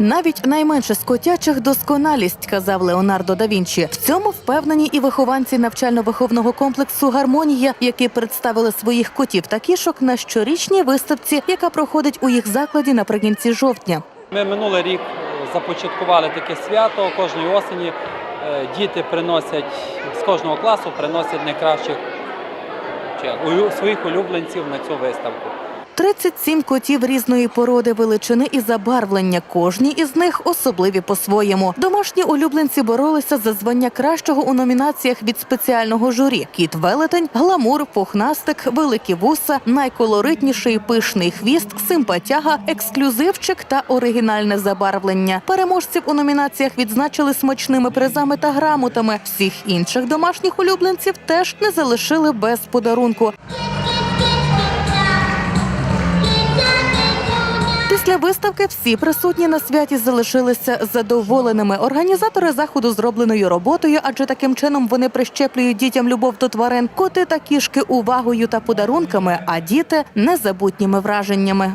Навіть найменше з котячих досконалість, казав Леонардо да Вінчі. В цьому впевнені і вихованці навчально-виховного комплексу Гармонія, які представили своїх котів та кішок на щорічній виставці, яка проходить у їх закладі наприкінці жовтня. Ми минулий рік започаткували таке свято. Кожної осені е, діти приносять з кожного класу приносять найкращих своїх улюбленців на цю виставку. 37 котів різної породи, величини і забарвлення. Кожні із них особливі по-своєму. Домашні улюбленці боролися за звання кращого у номінаціях від спеціального журі: кіт велетень, гламур, пухнастик, великі вуса, найколоритніший пишний хвіст, симпатяга, ексклюзивчик та оригінальне забарвлення. Переможців у номінаціях відзначили смачними призами та грамотами. Всіх інших домашніх улюбленців теж не залишили без подарунку. Після виставки всі присутні на святі залишилися задоволеними. Організатори заходу зробленою роботою, адже таким чином вони прищеплюють дітям любов до тварин, коти та кішки увагою та подарунками, а діти незабутніми враженнями.